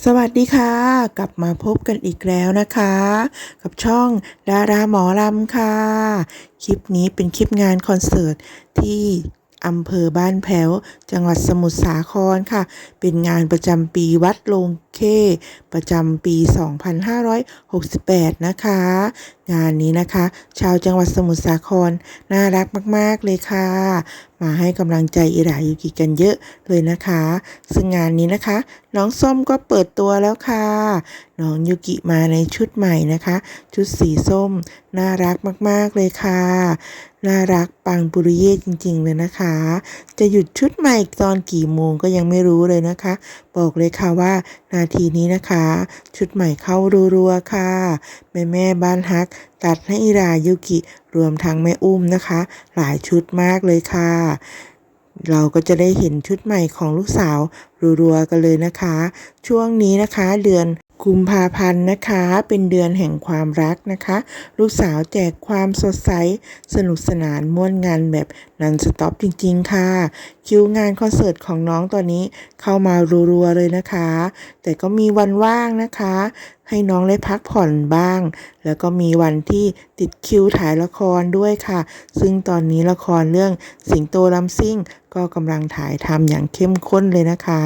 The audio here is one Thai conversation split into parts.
สวัสดีค่ะ กลับมาพบกันอีกแล้วนะคะ กับช่องดาราหมอลำค่ะ คลิปนี้เป็นคลิปงานคอนเสิร์ตที่อำเภอบ้านแพ้ว จังหวัดสมุทรสาครค่ะ เป็นงานประจำปีวัดโลงเค ประจำปี 2568 นะคะงานนี้นะคะ ชาวจังหวัดสมุทรสาครน่ารักมาก ๆ เลยค่ะ มาให้กำลังใจอิรายุกิกันเยอะเลยนะคะ ซึ่งงานนี้นะคะ น้องส้มก็เปิดตัวแล้วค่ะ น้องยูกิมาในชุดใหม่นะคะ ชุดสีส้ม น่ารักมาก ๆ เลยค่ะ น่ารักปังปุริเย่จริง ๆ เลยนะคะ จะหยุดชุดใหม่ตอนกี่โมงก็ยังไม่รู้เลยนะคะ บอกเลยค่ะว่านาทีนี้นะคะ ชุดใหม่เข้ารัวๆค่ะ แม่แม่บ้านฮักตัดให้อิรายุกิรวมทั้งแม่อุ้มนะคะ หลายชุดมากเลยค่ะ เราก็จะได้เห็นชุดใหม่ของลูกสาวรัวๆกันเลยนะคะ ช่วงนี้นะคะเดือน กุมภาพันธ์นะคะ เป็นเดือนแห่งความรักนะคะ ลูกสาวแจกความสดใส สนุกสนานม่วนงานแบบนันสต็อปจริงๆ ค่ะ คิวงานคอนเสิร์ตของน้องตอนนี้เข้ามารัวๆเลยนะคะ แต่ก็มีวันว่างนะคะ ให้น้องได้พักผ่อนบ้าง แล้วก็มีวันที่ติดคิวถ่ายละครด้วยค่ะ ซึ่งตอนนี้ละครเรื่องสิงโตลำซิ่งก็กำลังถ่ายทำอย่างเข้มข้นเลยนะคะ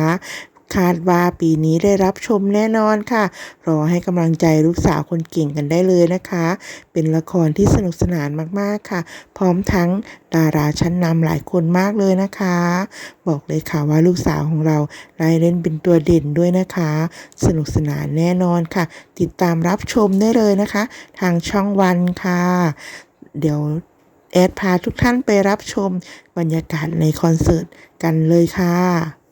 คาดว่าปีนี้ได้รับชมแน่นอนค่ะ รอให้กำลังใจลูกสาวคนเก่งกันได้เลยนะคะ เป็นละครที่สนุกสนานมากๆค่ะ พร้อมทั้งดาราชั้นนำหลายคนมากเลยนะคะ บอกเลยค่ะว่าลูกสาวของเราได้เล่นเป็นตัวเด่นด้วยนะคะ สนุกสนานแน่นอนค่ะ ติดตามรับชมได้เลยนะคะ ทางช่องวันค่ะ เดี๋ยวแอดพาทุกท่านไปรับชมบรรยากาศในคอนเสิร์ตกันเลยค่ะ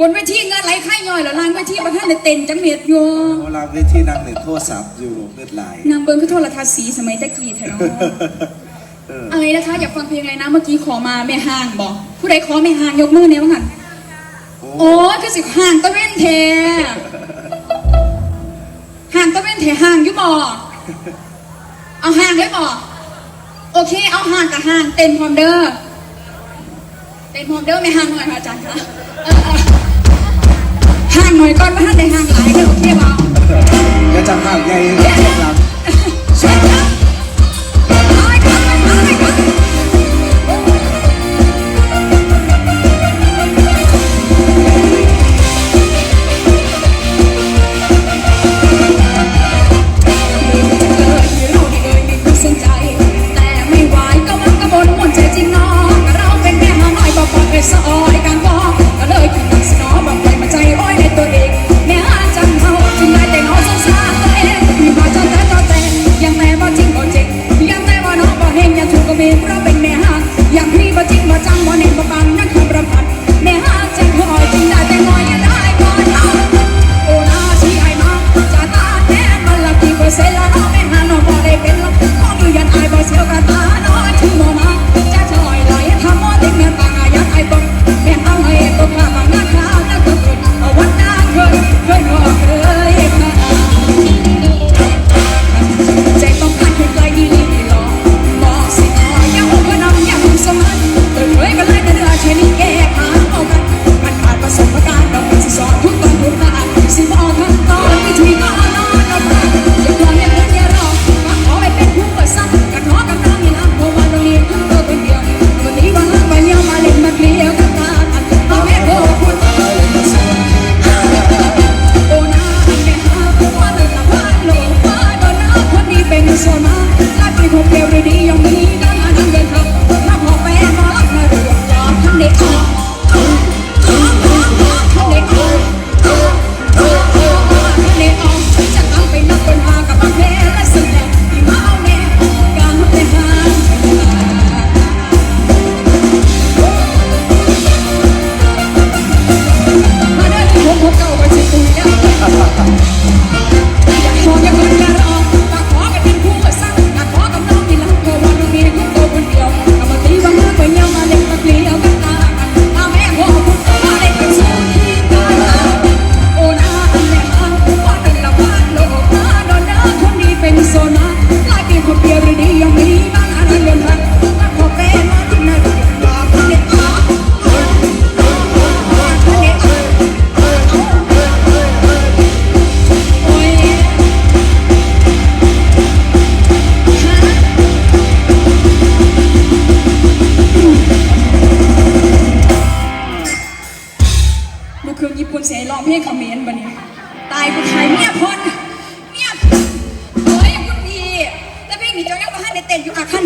บนเวทีเงินไหลค่ายย่อยแล้วล่างเวทีประท่านได้เต้นจังเม็ดอยู่เวลาเวทีนั่งเล่นโทรศัพท์อยู่เลือดไหลนางเบิร์นคือโทรทัศน์สีสมัยตะกี้แท้เนาะเอออะไรนะคะอยากฟังเพลงอะไรนะเมื่อกี้ขอมาแม่ห้างบอกผู้ใดขอแม่ห้างยกมือเนี่ยว่างันโอ้โอ้ยคือสิห่างตะเว้นเทห่างตะเว้นเทห่างอยุบอเอาห่างเลยบอโอเค เอาห่างกับห่างเต็มพร้อมเด้อเต็มพร้อมเด้อไม่ห่างหน่อยค่ะอาจารย์คะเออเออ ห่างหน่อยก่อนว่าท่านได้ห่างหลายเด้อโอเคบออย่าจำภาพใหญ่หลังเชิญครับเอย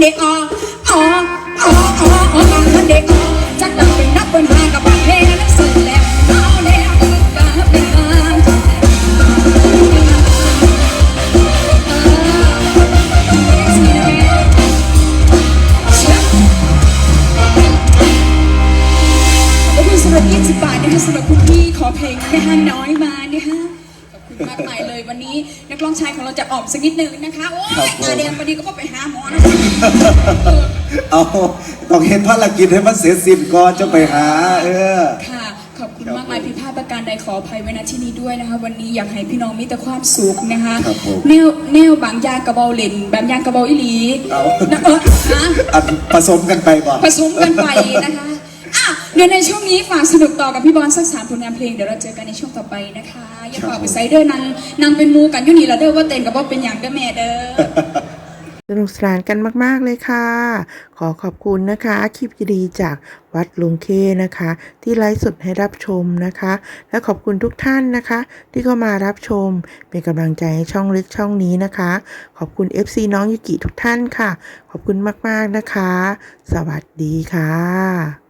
เด็กอ๋ออ๋ออ๋ออ๋ออ๋ออาคันเด็กอ๋อจักดังเป็นนักเป็นหางกับบาดเลงนั้นสุดแล้วเอาแล้วกับเป็นทางขอบคุณสำหรับ20บาทนะคะสำหรับคุณพี่ขอเพลงแม่ฮันน้อยมา มากมายเลยวันนี้นักร้องชายของเราจะออกสักนิดนึงนะคะ โอ้ยตาแดงวันนี้ก็ไปหาหมอนะคะเออเอาต้องเห็นภารกิจให้มันเสร็จสิ้นก่อนจะไปหา เออ ค่ะ ขอบคุณมากมายผิดพลาดประการใดขออภัยไว้ณที่นี้ด้วยนะคะ วันนี้อยากให้พี่น้องมีแต่ความสุขนะคะครับผม แนวแนวบางอย่างกระเบาเล่นบางอย่างกระเบาอีหลีเอานะเออนะอันผสมกันไปบ่ผสมกันไปนะคะอะ เดี๋ยวในช่วงนี้ฝากสนุกต่อกับพี่บอลสักสามผลงานเพลงเดี๋ยวเราเจอกันในช่วงต่อไปนะคะอย่าฝากไปไซเดอร์นางนางเป็นมูกันยุนี่ละเด้อว่าเต้นกับว่าเป็นอย่างเด้อแม่เด้อสนุกสนานกันมาก ๆ เลยค่ะ ขอขอบคุณนะคะ คลิปดีๆจากวัดลุงเคนะคะ ที่ไลฟ์สดให้รับชมนะคะ และขอบคุณทุกท่านนะคะ ที่เข้ามารับชม เป็นกำลังใจให้ช่องเล็กช่องนี้นะคะ ขอบคุณ FC น้องยุกิทุกท่านค่ะ ขอบคุณมาก ๆ นะคะ สวัสดีค่ะ